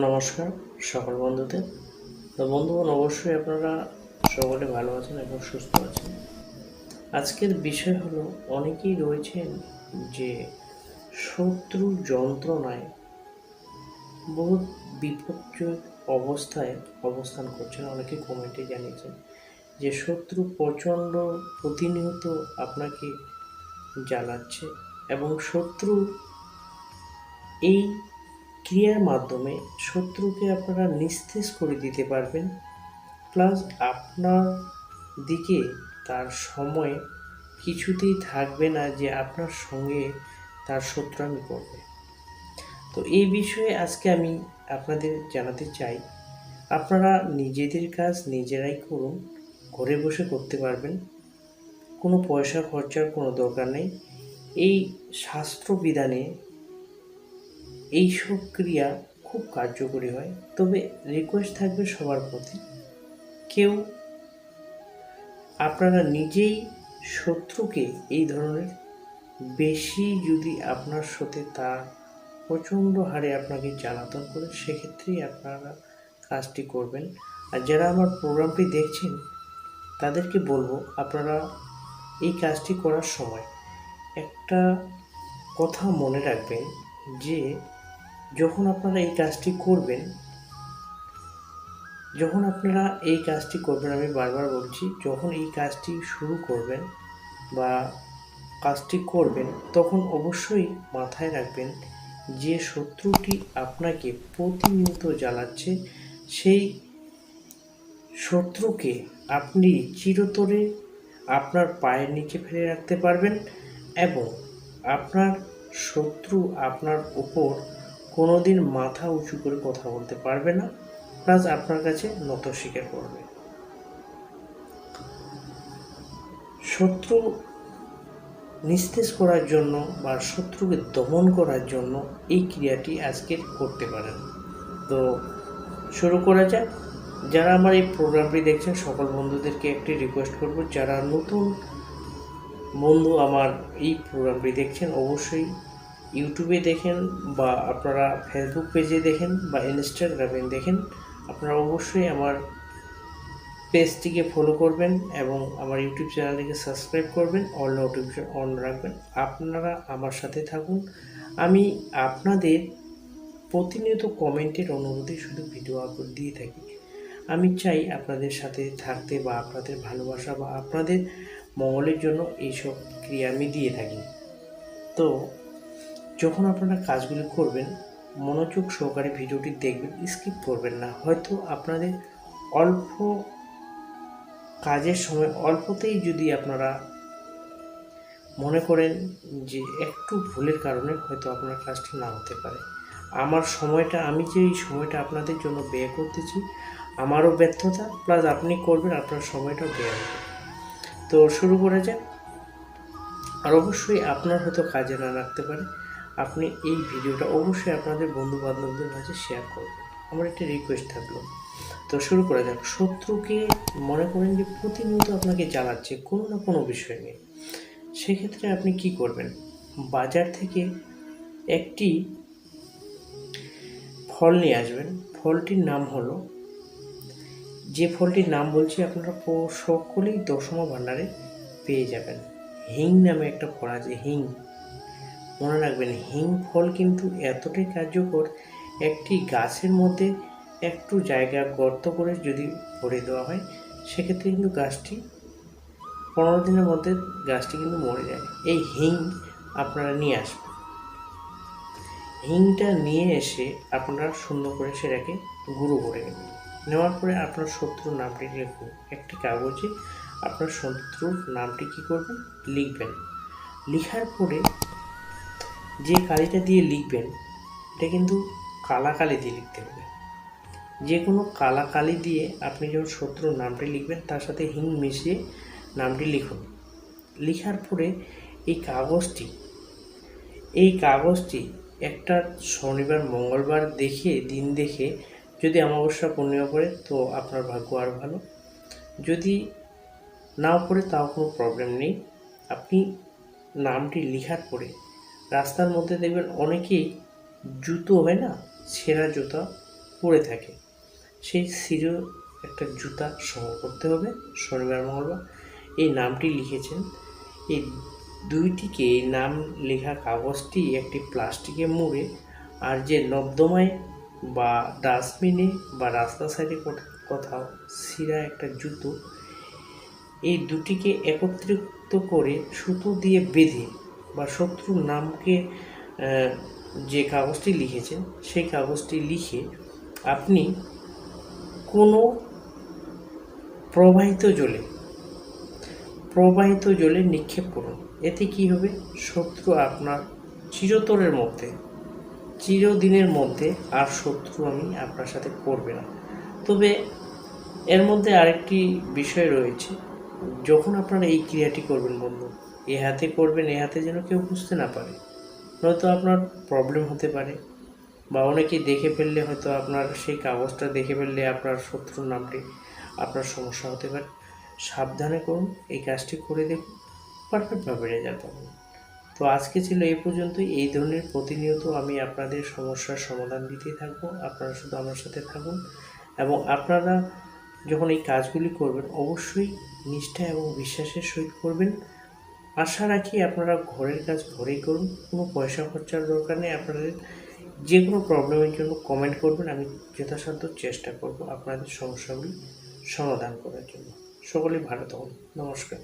নমস্কার, সকল বন্ধুদের। তো বন্ধুগণ, অবশ্যই আপনারা সকলে ভালো আছেন এবং সুস্থ আছেন। আজকের বিষয় হলো, অনেকেই রয়েছেন যে শত্রু যন্ত্রণায় বহু বিপর্যয় অবস্থায় অবস্থান করছেন। অনেকে কমেন্টে জানিয়েছেন যে শত্রু প্রচণ্ড প্রতিনিয়ত আপনাকে জ্বালাচ্ছে এবং শত্রু এই ক্রিয়ার মাধ্যমে শত্রুকে আপনারা নিস্তেজ করে দিতে পারবেন। প্লাস আপনার দিকে তার সময় কিছুতেই থাকবে না যে আপনার সঙ্গে তার শত্রুমি করবে। তো এই বিষয়ে আজকে আমি আপনাদের জানাতে চাই, আপনারা নিজেদের কাজ নিজেরাই করুন, ঘরে বসে করতে পারবেন। কোনো পয়সা খরচার কোনো দরকার নেই। এই শাস্ত্রবিধানে এইসব ক্রিয়া খুব কার্যকরী হয়। তবে রিকোয়েস্ট থাকবে সবার প্রতি। কেউ আপনারা নিজেই শত্রুকে এই ধরনের বেশি যদি আপনার সাথে তার প্রচণ্ড হারে আপনাকে জ্বালাতন করে, সেক্ষেত্রেই আপনারা কাজটি করবেন। আর যারা আমার প্রোগ্রামটি দেখছেন, তাদেরকে বলব, আপনারা এই কাজটি করার সময় একটা কথা মনে রাখবেন যে যখন আপনারা এই কাজটি করবেন, যখন আপনারা এই কাজটি করবেন, আমি বারবার বলছি, যখন এই কাজটি শুরু করবেন বা কাজটি করবেন, তখন অবশ্যই মাথায় রাখবেন যে শত্রুটি আপনাকে প্রতিনিয়ত জ্বালাচ্ছে, সেই শত্রুকে আপনি চিরতরে আপনার পায়ের নিচে ফেলে রাখতে পারবেন এবং আপনার শত্রু আপনার উপর কোনোদিন মাথা উঁচু করে কথা বলতে পারবে না। প্লাস আপনার কাছে নত স্বীকার করবে। শত্রু নিস্তেজ করার জন্য বা শত্রুকে দমন করার জন্য এই ক্রিয়াটি আজকে করতে পারেন। তো শুরু করা যাক। যারা আমার এই প্রোগ্রামটি দেখছেন, সকল বন্ধুদেরকে একটি রিকোয়েস্ট করব। যারা নতুন বন্ধু আমার এই প্রোগ্রামটি দেখছেন, অবশ্যই ইউটিউবে দেখেন বা আপনারা ফেসবুক পেজে দেখেন বা ইনস্টাগ্রামে দেখেন, আপনারা অবশ্যই আমার পেজটিকে ফলো করবেন এবং আমার ইউটিউব চ্যানেলটিকে সাবস্ক্রাইব করবেন অল নোটিফিকেশন অন রাখবেন। আপনারা আমার সাথে থাকুন। আমি আপনাদের প্রতিনিয়ত কমেন্টের অনুরোধে শুধু ভিডিও আপলোড দিয়ে থাকি। আমি চাই আপনাদের সাথে থাকতে বা আপনাদের ভালোবাসা বা আপনাদের মঙ্গলের জন্য এইসব ক্রিয়া আমি দিয়ে থাকি। তো যখন আপনারা কাজগুলি করবেন, মনোযোগ সহকারে ভিডিওটি দেখবেন, স্কিপ করবেন না। হয়তো আপনাদের অল্প কাজের সময় অল্পতেই যদি আপনারা মনে করেন যে একটু ভুলের কারণে হয়তো আপনার কাজটি না হতে পারে। আমার সময়টা, আমি যে এই সময়টা আপনাদের জন্য ব্যয় করতেছি, আমারও ব্যর্থতা, প্লাস আপনি করবেন, আপনার সময়টাও ব্যয় হবে। তো শুরু করা যাক। আর অবশ্যই আপনার হয়তো কাজে না রাখতে পারে। আপনি এই ভিডিওটা অবশ্যই আপনাদের বন্ধু বান্ধবদের মাঝে শেয়ার করবেন। আমার একটা রিকোয়েস্ট থাকল। তো শুরু করা যাক। শত্রুকে মনে করেন যে প্রতিনিয়ত আপনাকে জ্বালাচ্ছে কোনো না কোনো বিষয় নিয়ে। সেক্ষেত্রে আপনি কি করবেন? বাজার থেকে একটি ফল নিয়ে আসবেন। ফলটির নাম হলো, যে ফলটির নাম বলছি আপনারা সকলেই দশমা ভাণ্ডারে পেয়ে যাবেন। হিং নামে একটা ফল আছে, হিং। মনে রাখবেন হিং ফল কিন্তু এতটাই কার্যকর, একটি গাছের মধ্যে একটু জায়গা গর্ত করে যদি ভরে দেওয়া হয়, সেক্ষেত্রে কিন্তু গাছটি পনেরো দিনের মধ্যে গাছটি কিন্তু মরে যায়। এই হিং আপনারা নিয়ে আসবেন। হিংটা নিয়ে এসে আপনারা সুন্দর করে সেটাকে গুঁড়ো করে নেবেন। নেওয়ার পরে আপনার শত্রুর নামটি লিখুন। একটি কাগজে আপনার শত্রুর নামটি কী করবেন? লিখবেন। লিখার পরে যে কালিটা দিয়ে লিখবেন এটা কিন্তু কালা কালি দিয়ে লিখতে হবে। যে কোনো কালা কালি দিয়ে আপনি যখন শত্রুর নামটি লিখবেন, তার সাথে হিং মিশিয়ে নামটি লিখুন। লিখার পরে এই কাগজটি এই কাগজটি একটা শনিবার, মঙ্গলবার দেখে, দিন দেখে যদি অমাবস্যা পূর্ণিমা পড়ে, তো আপনার ভাগ্য আরও ভালো। যদি নাও পড়ে, তাও কোনো প্রবলেম নেই। আপনি নামটি লিখার পরে রাস্তার মধ্যে দেখবেন অনেকেই জুতো হয় না? ছেঁড়া জুতা পরে থাকে। সেই সিরো একটা জুতা সংগ্রহ করতে হবে শনিবার, মঙ্গলবার। এই নামটি লিখেছেন। এই দুইটিকে এই নাম লেখা কাগজটি একটি প্লাস্টিকে মুড়ে আর যে নর্দমায় বা ডাস্টবিনে বা রাস্তা সাইডে কোথাও সিরা একটা জুতো, এই দুটিকে একত্রিত করে সুতো দিয়ে বেঁধে বা শত্রুর নামকে যে কাগজটি লিখেছেন, সেই কাগজটি লিখে আপনি কোনো প্রবাহিত জলে প্রবাহিত জলে নিক্ষেপ করুন। এতে কি হবে? শত্রু আপনার চিরতরের মধ্যে, চিরদিনের মধ্যে আর শত্রু আমি আপনার সাথে করবে না। তবে এর মধ্যে আরেকটি বিষয় রয়েছে। যখন আপনারা এই ক্রিয়াটি করবেন বন্ধু এ হাতে করবেন, এ হাতে যেন কেউ বুঝতে না পারে। নয়তো আপনার প্রবলেম হতে পারে বা অনেকে দেখে ফেললে হয়তো আপনার সেই কাগজটা দেখে ফেললে আপনার শত্রুর নামটি আপনার সমস্যা হতে পারে। সাবধানে করুন, এই কাজটি করে দেখুন পারফেক্টভাবে রেজাল্ট পাবেন। তো আজকে ছিল এই পর্যন্ত এই ধরনের প্রতিনিয়ত আমি আপনাদের সমস্যার সমাধান দিতেই থাকব। আপনারা শুধু আমার সাথে থাকুন এবং আপনারা যখন এই কাজগুলি করবেন, অবশ্যই নিষ্ঠা এবং বিশ্বাসের সহিত করবেন। আশা রাখি আপনারা ঘরের কাজ ঘরেই করুন, কোনো পয়সা খরচার দরকার নেই। আপনাদের যে কোনো প্রবলেমের জন্য কমেন্ট করবেন, আমি যথাসাধ্য চেষ্টা করব আপনাদের সমস্যাগুলি সমাধান করার জন্য। সকলেই ভালো থাকুন। নমস্কার।